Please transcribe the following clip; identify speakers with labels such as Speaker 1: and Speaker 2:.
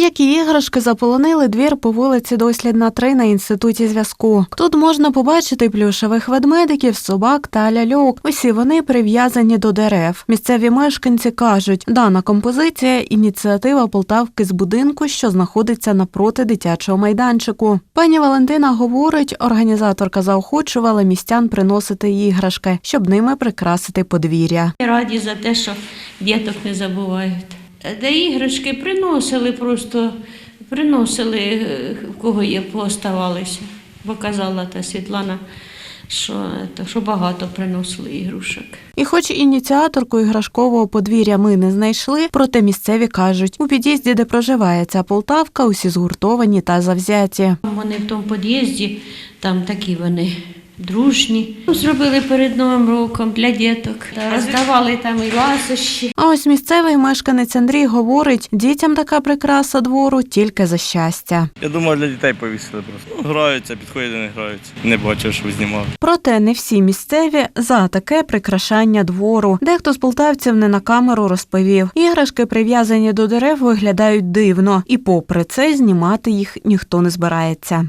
Speaker 1: М'які іграшки заполонили двір по вулиці Дослідна 3 на інституті зв'язку. Тут можна побачити плюшевих ведмедиків, собак та ляльок. Усі вони прив'язані до дерев. Місцеві мешканці кажуть, дана композиція ініціатива Полтавки з будинку, що знаходиться напроти дитячого майданчику. Пані Валентина говорить, організаторка заохочувала містян приносити іграшки, щоб ними прикрасити подвір'я.
Speaker 2: Раді за те, що діток не забувають. Де іграшки приносили просто, приносили, е, в кого є, пооставалися. Бо казала та Світлана, що, то, що багато приносили ігрушок.
Speaker 1: І хоч ініціаторку іграшкового подвір'я ми не знайшли, проте місцеві кажуть, у під'їзді, де проживає ця Полтавка, усі згуртовані та завзяті.
Speaker 2: Вони в тому під'їзді, там такі вони дружні. Зробили перед Новим роком для діток. Роздавали там і ласощі.
Speaker 1: А ось місцевий мешканець Андрій говорить, дітям така прикраса двору тільки за щастя.
Speaker 3: Я думаю, для дітей повісили просто. Ну, Граються, підходять, не граються. Не бачив, що ви знімали.
Speaker 1: Проте не всі місцеві за таке прикрашання двору. Дехто з полтавців не на камеру розповів. Іграшки, прив'язані до дерев, виглядають дивно, і попри це знімати їх ніхто не збирається.